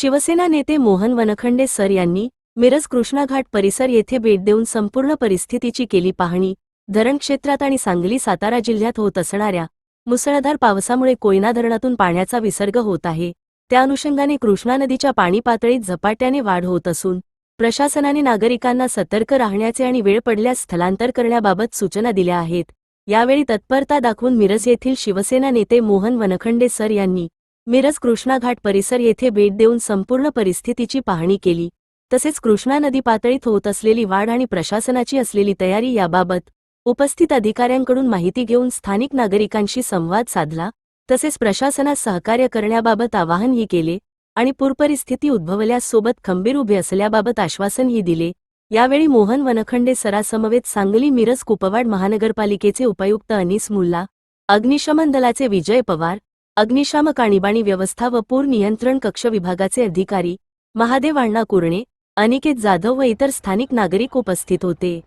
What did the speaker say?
शिवसेना नेते मोहन वनखंडे सर यांनी मिरज कृष्णाघाट परिसर येथे भेट देऊन संपूर्ण परिस्थितीची केली पाहणी. धरण क्षेत्रात आणि सांगली सातारा जिल्ह्यात होत असणाऱ्या मुसळधार पावसामुळे कोयना धरणातून पाण्याचा विसर्ग होत आहे. त्या अनुषंगाने कृष्णा नदीच्या पाणी पातळीत झपाट्याने वाढ होत असून प्रशासनाने नागरिकांना सतर्क राहण्याचे आणि वेळ पडल्यास स्थलांतर करण्याबाबत सूचना दिल्या आहेत. यावेळी तत्परता दाखवून मिरज येथील शिवसेना नेते मोहन वनखंडे सर यांनी मिरज कृष्णाघाट परिसर येथे भेट देऊन संपूर्ण परिस्थितीची पाहणी केली. तसेच कृष्णा नदी पातळीत होत असलेली वाढ आणि प्रशासनाची असलेली तयारी याबाबत उपस्थित अधिकाऱ्यांकडून माहिती घेऊन स्थानिक नागरिकांशी संवाद साधला. तसेच प्रशासनास सहकार्य करण्याबाबत आवाहनही केले आणि पूरपरिस्थिती उद्भवल्यासोबत खंबीर उभे असल्याबाबत आश्वासनही दिले. यावेळी मोहन वनखंडे सरासमवेत सांगली मिरज कुपवाड महानगरपालिकेचे उपायुक्त अनिस मुल्ला अग्निशमन दलाचे विजय पवार अग्निशामक आणीबाणी व्यवस्था व पूर नियंत्रण कक्ष विभागाचे अधिकारी महादेव अण्णा कुरणे अनिकेत जाधव व इतर स्थानिक नागरिक उपस्थित होते.